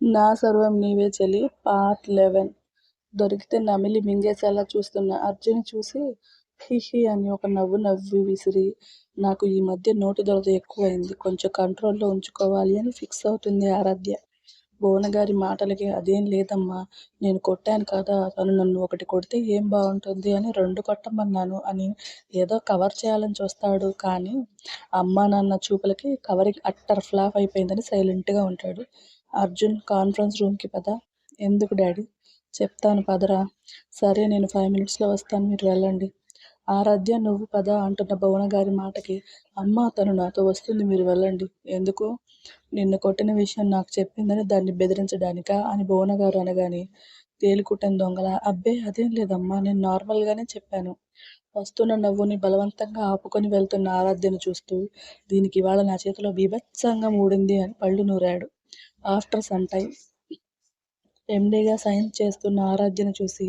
నా సర్వం నీవే చెలి పార్ట్ లెవెన్. దొరికితే నమిలి మింగేసేలా చూస్తున్న. అర్జున్ చూసి హిహి అని ఒక నవ్వు నవ్వి విసిరి నాకు ఈ మధ్య నోటి దొరద ఎక్కువైంది. కొంచెం కంట్రోల్లో ఉంచుకోవాలి అని ఫిక్స్ అవుతుంది ఆరాధ్య. భువనగారి మాటలకి అదేం లేదమ్మా. నేను కొట్టాను కదా తను నన్ను ఒకటి కొడితే ఏం బాగుంటుంది అని రెండు కొట్టమన్నాను అని ఏదో కవర్ చేయాలని చూస్తాడు. కానీ అమ్మా నాన్న చూపులకి కవరింగ్ అట్టర్ ఫ్లాప్ అయిపోయిందని సైలెంట్గా ఉంటాడు. అర్జున్ కాన్ఫరెన్స్ రూమ్కి పద? ఎందుకు డాడీ? చెప్తాను పదరా. సరే నేను ఫైవ్ మినిట్స్లో వస్తాను మీరు వెళ్ళండి. ఆరాధ్య నువ్వు పద అంటున్న భువన గారి మాటకి. అమ్మ తను నాతో వస్తుంది మీరు వెళ్ళండి. ఎందుకు? నిన్ను కొట్టిన విషయం నాకు చెప్పిందని దాన్ని బెదిరించడానికా అని భువన గారు అనగానే తేలికుట్టని దొంగల. అబ్బే అదేం లేదమ్మా నేను నార్మల్గానే చెప్పాను. వస్తున్న నవ్వుని బలవంతంగా ఆపుకొని వెళ్తున్న ఆరాధ్యను చూస్తూ దీనికి ఇవాళ నా చేతిలో బీభత్సంగా మూడింది అని పళ్ళు నూరాడు. ఆఫ్టర్ సమ్ టైం ఎండీగా సైన్ చేస్తున్న ఆరాధ్యను చూసి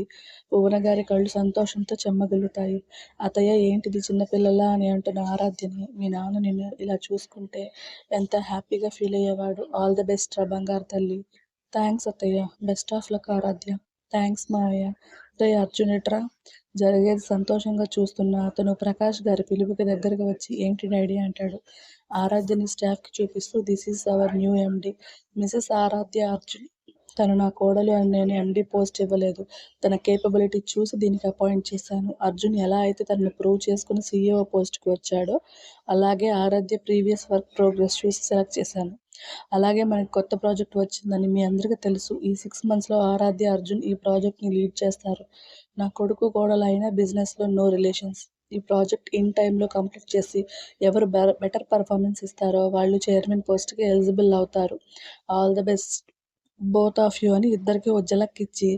భువనగారి కళ్ళు సంతోషంతో చెమ్మగిల్లుతాయి అతయ్య ఏంటిది చిన్నపిల్లలా అని అంటున్న ఆరాధ్యని మీ నాన్న నిన్ను ఇలా చూసుకుంటే ఎంత హ్యాపీగా ఫీల్ అయ్యేవాడు. ఆల్ ద బెస్ట్ రా బంగారు తల్లి. థ్యాంక్స్ అత్తయ్య. Best of luck Aaradhya. Thanks మావయ్య. రే అర్జునిట్రా జరిగేది సంతోషంగా చూస్తున్న అతను ప్రకాష్ గారి పిలుపుకి దగ్గరకు వచ్చి ఏంటి డాడీ అంటాడు. ఆరాధ్యని స్టాఫ్కి చూపిస్తూ this is our new MD. Mrs Aaradhya Arjun తను నా కోడలు అని నేను ఎండీ పోస్ట్ ఇవ్వలేదు. తన కేపబిలిటీ చూసి దీనికి అపాయింట్ చేశాను. అర్జున్ ఎలా అయితే తనని ప్రూవ్ చేసుకుని సీఈఓ పోస్ట్కి వచ్చాడో అలాగే ఆరాధ్య ప్రీవియస్ వర్క్ ప్రోగ్రెస్ చూసి సెలెక్ట్ చేశాను. అలాగే మనకి కొత్త ప్రాజెక్ట్ వచ్చిందని మీ అందరికీ తెలుసు. ఈ సిక్స్ మంత్స్లో ఆరాధ్య అర్జున్ ఈ ప్రాజెక్ట్ని లీడ్ చేస్తారు. నా కొడుకు కోడలైన బిజినెస్లో నో రిలేషన్స్. ఈ ప్రాజెక్ట్ ఇన్ టైంలో కంప్లీట్ చేసి ఎవరు బెటర్ పర్ఫార్మెన్స్ ఇస్తారో వాళ్ళు చైర్మన్ పోస్ట్కి ఎలిజిబుల్ అవుతారు. All the best both of you అని ఇద్దరికి ఇచ్చి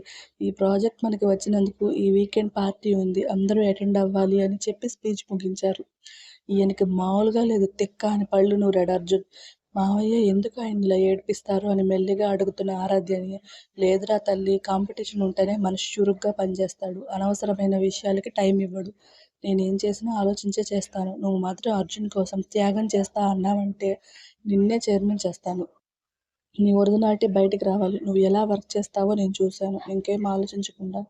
ఈ ప్రాజెక్ట్ మనకి వచ్చినందుకు ఈ వీకెండ్ పార్టీ ఉంది అందరూ అటెండ్ అవ్వాలి అని చెప్పి స్పీచ్ ముగించారు. ఈయనకి మామూలుగా లేదు తిక్క అని పళ్ళు నూరాడు అర్జున్. మావయ్య ఎందుకు ఆయన ఇలా ఏడిపిస్తారు? అని మెల్లిగా అడుగుతున్న ఆరాధ్యని. లేదురా తల్లి కాంపిటీషన్ ఉంటేనే మనిషి చురుగ్గా పనిచేస్తాడు అనవసరమైన విషయాలకి టైం ఇవ్వడు. నేను ఏం చేసినా ఆలోచించే చేస్తాను. నువ్వు మాత్రం అర్జున్ కోసం త్యాగం చేస్తా అన్నావంటే నిన్నే చైర్మన్ చేస్తాను. నీ ఒరిజినాలిటీ బయటికి రావాలి. నువ్వు ఎలా వర్క్ చేస్తావో నేను చూశాను. ఇంకేం ఆలోచించకుండా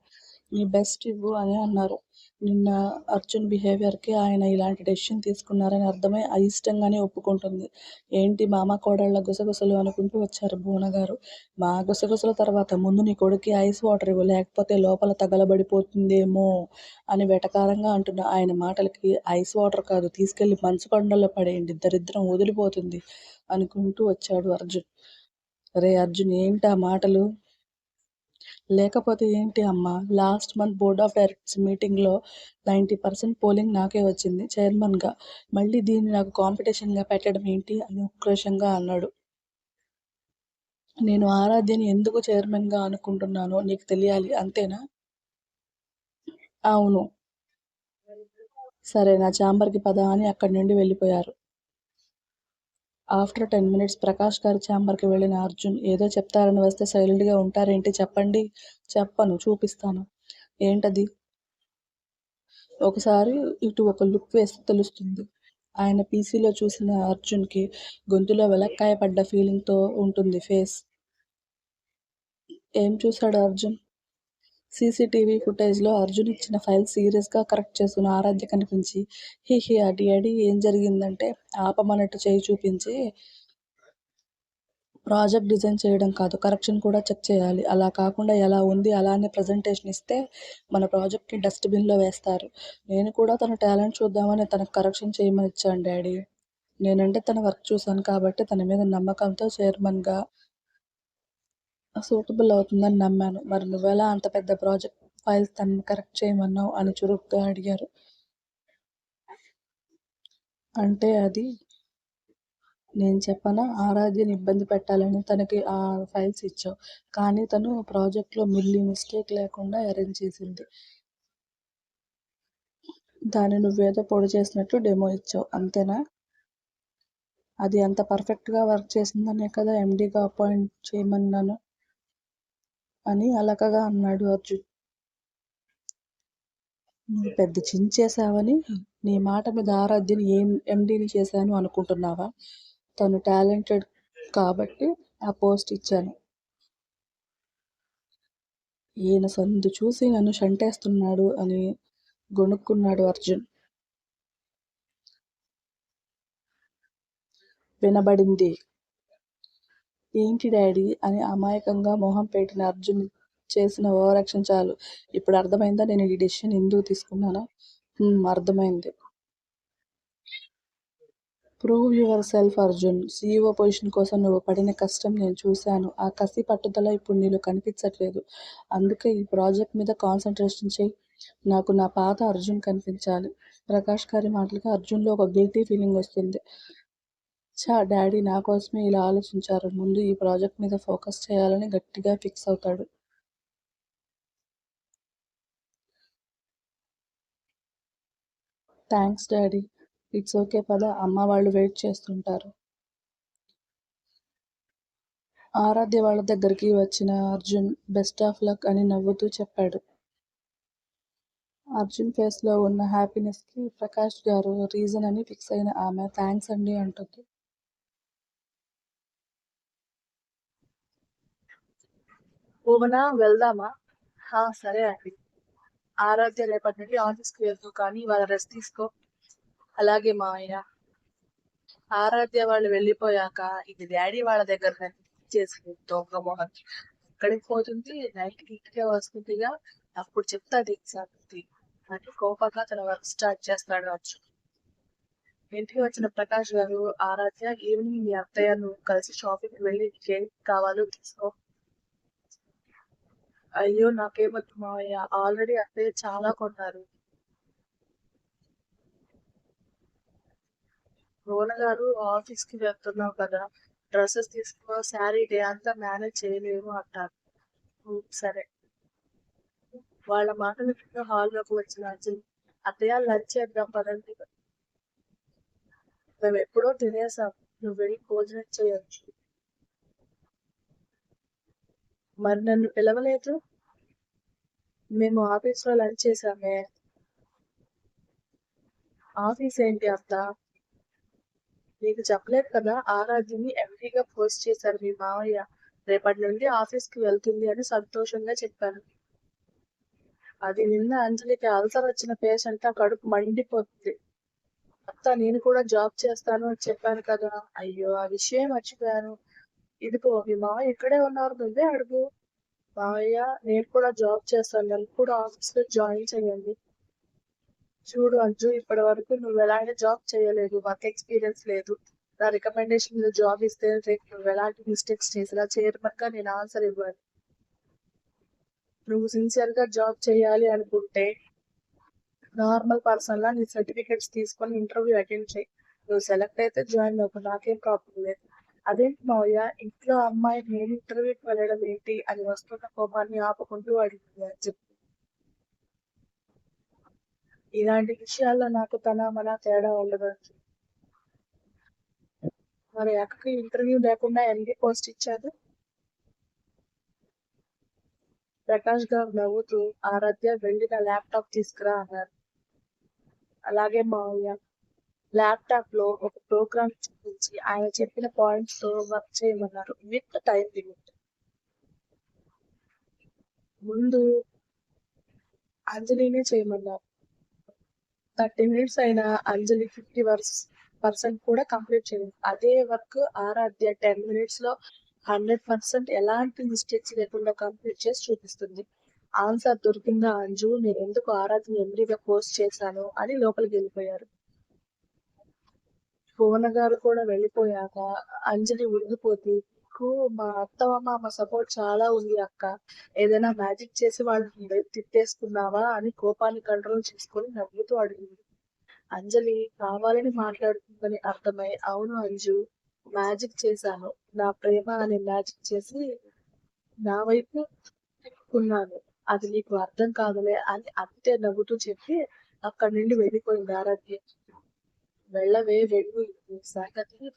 నీ బెస్ట్ ఇవ్వు అని అన్నారు. నిన్న అర్జున్ బిహేవియర్కి ఆయన ఇలాంటి డెసిషన్ తీసుకున్నారని అర్థమై అయిష్టంగానే ఒప్పుకుంటుంది. ఏంటి మామ కోడళ్ళ గుసగుసలు అనుకుంటూ వచ్చారు బోనగారు గారు? మా గుసగుసల తర్వాత ముందు నీ కొడుకు ఐస్ వాటర్ ఇవ్వు లేకపోతే లోపల తగలబడిపోతుందేమో అని వెటకారంగా అంటున్న ఆయన మాటలకి ఐస్ వాటర్ కాదు తీసుకెళ్ళి మంచు కొండల్లో పడేయండి దరిద్రం వదిలిపోతుంది అనుకుంటూ వచ్చాడు అర్జున్. రే అర్జున్ ఏంటి ఆ మాటలు? లేకపోతే ఏంటి అమ్మా? Last month board of directors మీటింగ్లో నైంటీ పర్సెంట్ పోలింగ్ నాకే వచ్చింది చైర్మన్గా. మళ్ళీ దీన్ని నాకు కాంపిటీషన్గా పెట్టడం ఏంటి? అని ఉక్రోషంగా అన్నాడు. నేను ఆరాధ్యని ఎందుకు చైర్మన్గా అనుకుంటున్నానో నీకు తెలియాలి అంతేనా? అవును. సరే నా ఛాంబర్కి పద అని అక్కడి నుండి వెళ్ళిపోయారు. ఆఫ్టర్ టెన్ మినిట్స్ ప్రకాష్ గారి ఛాంబర్కి వెళ్ళిన అర్జున్ ఏదో చెప్తారని వస్తే సైలెంట్గా ఉంటారేంటి చెప్పండి. చెప్పను చూపిస్తాను. ఏంటది? ఒకసారి ఇటు ఒక లుక్ వేస్తే తెలుస్తుంది. ఆయన పీసీలో చూసిన అర్జున్కి గొంతులో వెలక్కాయ పడ్డ ఫీలింగ్తో ఉంటుంది ఫేస్. ఏం చూశాడు అర్జున్? సీసీటీవీ ఫుటేజ్లో అర్జున్ ఇచ్చిన ఫైల్ సీరియస్గా కరెక్ట్ చేస్తున్న ఆరాధ్య కనిపించి హి హీ అడి అడి ఏం జరిగిందంటే ఆపమన్నట్టు చేయి చూపించి ప్రాజెక్ట్ డిజైన్ చేయడం కాదు కరెక్షన్ కూడా చెక్ చేయాలి. అలా కాకుండా ఎలా ఉంది అలానే ప్రజెంటేషన్ ఇస్తే మన ప్రాజెక్ట్ని డస్ట్బిన్లో వేస్తారు. నేను కూడా తన టాలెంట్ చూద్దామని తనకు కరెక్షన్ చేయమని ఇచ్చాను డాడీ. నేనంటే తన వర్క్ చూశాను కాబట్టి తన మీద నమ్మకంతో చైర్మన్గా సూటబుల్ అవుతుందని నమ్మాను. మరి నువ్వెలా అంత పెద్ద ప్రాజెక్ట్ ఫైల్స్ తను కరెక్ట్ చేయమన్నావు అని చురుగ్గా అడిగారు. అంటే అది నేను చెప్పనా? ఆరాధ్యని ఇబ్బంది పెట్టాలని తనకి ఆ ఫైల్స్ ఇచ్చావు. కానీ తను ప్రాజెక్ట్లో మిల్లీ మిస్టేక్ లేకుండా అరేంజ్ చేసింది. దాన్ని నువ్వేదో పొడి చేసినట్టు డెమో ఇచ్చావు. అంతేనా? అది అంత పర్ఫెక్ట్గా వర్క్ చేసిందనే కదా ఎండీగా అపాయింట్ చేయమన్నాను. అని అలకగా అన్నాడు అర్జున్ నువ్వు పెద్ద చించేశావని నీ మాట మీద ఆరాధ్యని ఏం ఎండీని చేశాను అనుకుంటున్నావా? తను టాలెంటెడ్ కాబట్టి ఆ పోస్ట్ ఇచ్చాను. ఈయన సందు చూసి నన్ను షంటేస్తున్నాడు అని గొణుక్కున్నాడు అర్జున్. వినబడింది. ఏంటి డాడీ అని అమాయకంగా మొహం పెట్టిన అర్జున్ చేసిన ఓవరాక్షన్ చాలు. ఇప్పుడు అర్థమైందా నేను ఈ డెసిషన్ ఎందుకు తీసుకున్నాను? అర్థమైంది. Prove yourself Arjun CEO position కోసం నువ్వు పడిన కష్టం నేను చూశాను. ఆ కసి పట్టుదల ఇప్పుడు నీలో కనిపించట్లేదు. అందుకే ఈ ప్రాజెక్ట్ మీద కాన్సన్ట్రేషన్ చేయి. నాకు నా పాత అర్జున్ కనిపించాలి. ప్రకాష్ గారి మాటలకి అర్జున్లో ఒక గిల్టీ ఫీలింగ్ వస్తుంది. ఛా డాడీ నా కోసమే ఇలా ఆలోచించారు. ముందు ఈ ప్రాజెక్ట్ మీద ఫోకస్ చేయాలని గట్టిగా ఫిక్స్ అవుతాడు. Thanks daddy. ఇట్స్ ఓకే పద. అమ్మ వాళ్ళు వెయిట్ చేస్తుంటారు. ఆరాధ్య వాళ్ళ దగ్గరికి వచ్చిన అర్జున్ బెస్ట్ ఆఫ్ లక్ అని నవ్వుతూ చెప్పాడు. అర్జున్ ఫేస్లో ఉన్న హ్యాపీనెస్కి ప్రకాష్ గారు రీజన్ అని ఫిక్స్ అయిన ఆమె థ్యాంక్స్ అండి అంటుంది. భువన వెళ్దామా? హా సరే అండి. ఆరాధ్య రేపటి నుండి ఆఫీస్కి వెళ్తూ కానీ వాళ్ళ రెస్ట్ తీసుకో. అలాగే మావయ్య. ఆరాధ్య వాళ్ళు వెళ్ళిపోయాక ఇది డాడీ వాళ్ళ దగ్గర చేసి దొంగ మోహన్ అక్కడికి పోతుంది నైట్ ఇంటికే వస్తుందిగా అప్పుడు చెప్తాది సంగతి అని కోపంగా తన వర్క్ స్టార్ట్ చేస్తాడు అర్జున్ ఇంటికి వచ్చిన ప్రకాష్ గారు ఆరాధ్య ఈవినింగ్ మీ అత్తయ్య నువ్వు కలిసి షాపింగ్ వెళ్ళి ఏం కావాలో తీసుకో. అయ్యో! నాకేమొద్దు మావయ్య. ఆల్రెడీ అత్తయ్య చాలా కొన్నారు. రోన గారు ఆఫీస్కి వెళ్తున్నావు కదా. డ్రెస్సెస్ తీసుకో శారీ డే అంతా మేనేజ్ చేయలేము అంటారు. సరే. వాళ్ళ మాటలు వింటూ హాల్లోకి వచ్చిన అర్జున్ అత్తయ్య లంచ్ చేద్దాం పదండి. మేము ఎప్పుడో తినేసాం. నువ్వు వెళ్ళి భోజనం చేయొచ్చు. మరి నన్ను పిలవలేదు. మేము ఆఫీస్లో లంచ్ చేసామే ఆఫీస్ ఏంటి అత్త? నీకు చెప్పలేదు కదా ఆరాధ్యని ఎంపీగా పోస్ట్ చేశారు మీ మావయ్య. రేపటి నుండి ఆఫీస్కి వెళ్తుంది అని సంతోషంగా చెప్పాను అది నిన్న అంజలికి అల్సర్ వచ్చిన పేషెంట్ ఆ కడుపు మండిపోతుంది. అత్త నేను కూడా జాబ్ చేస్తాను అని చెప్పాను కదా. అయ్యో ఆ విషయం మర్చిపోయాను. ఇదిగో మీ మావయ్య ఇక్కడే ఉన్నారు నువ్వే అడుగు. మావయ్య నేను కూడా జాబ్ చేస్తాను నన్ను కూడా ఆఫీస్లో జాయిన్ చేయండి. చూడు అంజు ఇప్పటి వరకు నువ్వు ఎలాంటి జాబ్ చేయలేదు వర్క్ ఎక్స్పీరియన్స్ లేదు. నా రికమెండేషన్ మీద జాబ్ ఇస్తే రేపు నువ్వు ఎలాంటి మిస్టేక్స్ చేసినా చైర్మన్గా నేను ఆన్సర్ ఇవ్వాలి నువ్వు సిన్సియర్గా జాబ్ చేయాలి అనుకుంటే నార్మల్ పర్సన్ లా నీ సర్టిఫికెట్స్ తీసుకొని ఇంటర్వ్యూ అటెండ్ చేయి. నువ్వు సెలెక్ట్ అయితే జాయిన్ అవ్వు నాకేం ప్రాబ్లం లేదు. అదేంటి మావయ్య ఇంట్లో అమ్మాయి నేను ఇంటర్వ్యూకి వెళ్ళడం ఏంటి అని వస్తున్న కోపాన్ని ఆపుకుంటూ అడిగింది అని చెప్పి ఇలాంటి విషయాల్లో నాకు తన మన తేడా ఉండదు మరి అక్కకి ఇంటర్వ్యూ లేకుండా ఎండి పోస్ట్ ఇచ్చారు? ప్రకాష్ గారు నవ్వుతూ ఆరాధ్య వెళ్ళిన ల్యాప్టాప్ తీసుకురా అన్నారు. అలాగే మావయ్య ల్యాప్టాప్లో ఒక ప్రోగ్రామ్ చూపించి ఆయన చెప్పిన పాయింట్స్తో వర్క్ చేయమన్నారు. With time limit. ముందు అంజలినే చేయమన్నారు. థర్టీ మినిట్స్ అయినా అంజలి ఫిఫ్టీ వర్స్ పర్సెంట్ కూడా కంప్లీట్ చేయలేదు. అదే వర్క్ ఆరాధ్య టెన్ మినిట్స్లో హండ్రెడ్ పర్సెంట్ ఎలాంటి మిస్టేక్స్ లేకుండా కంప్లీట్ చేసి చూపిస్తుంది. ఆన్సర్ దొరికిందా అంజు? నేను ఎందుకు ఆరాధ్య ఎండిగా పోస్ట్ చేశాను? అని లోపలికి వెళ్ళిపోయారు. భువన గారు కూడా వెళ్ళిపోయాక అంజలి ఉండిపోతే "నీకు మా అత్త మామ సపోర్ట్ చాలా ఉంది అక్క. ఏదైనా మ్యాజిక్ చేసి వాళ్ళని తిట్టేసుకున్నావా అని కోపాన్ని కంట్రోల్ చేసుకొని నవ్వుతూ అడిగింది. అంజలి కావాలని మాట్లాడుతుందని అర్థమై అవును అంజు మ్యాజిక్ చేశాను. నా ప్రేమ అనే మ్యాజిక్ చేసి నా వైపు తిప్పుకున్నాను. అది నీకు అర్థం కాదులే అని అంతే నవ్వుతూ చెప్పి అక్కడి నుండి వెళ్ళిపోయింది ఆరాధ్య. వెళ్ళవే వెళ్ళు. ఈ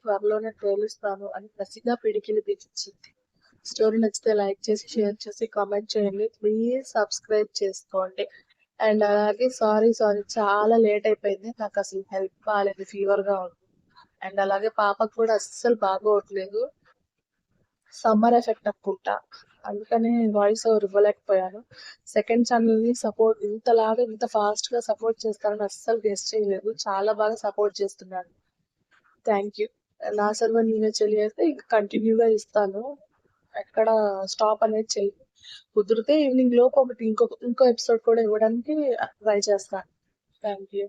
త్వరలోనే తేలుస్తాను అని కసిగా పిడికిలు బిగించింది. స్టోరీ నచ్చితే లైక్ చేసి షేర్ చేసి కామెంట్ చేయండి. ప్లీజ్ సబ్స్క్రైబ్ చేసుకోండి. అండ్ అలాగే సారీ సారీ చాలా లేట్ అయిపోయింది. నాకు అసలు హెల్ప్ బాగాలేదు ఫీవర్గా ఉంది. అండ్ అలాగే పాపకు కూడా అస్సలు బాగోట్లేదు. సమ్మర్ ఎఫెక్ట్ అనుకుంటా. అందుకనే వాయిస్ ఓవర్ ఇవ్వలేకపోయాను. సెకండ్ ఛానల్ని సపోర్ట్ ఇంతలాగా ఇంత ఫాస్ట్గా సపోర్ట్ చేస్తారని అస్సలు గెస్ట్ చేయలేదు. చాలా బాగా సపోర్ట్ చేస్తున్నాడు. థ్యాంక్ యూ నా సర్వర్ నేనే చెల్లి అయితే ఇంకా కంటిన్యూగా ఇస్తాను. ఎక్కడ స్టాప్ అనేది చెయ్యి కుదిరితే ఈవినింగ్ లోపు ఒకటి ఇంకొక ఇంకో ఎపిసోడ్ కూడా ఇవ్వడానికి ట్రై చేస్తాను. Thank you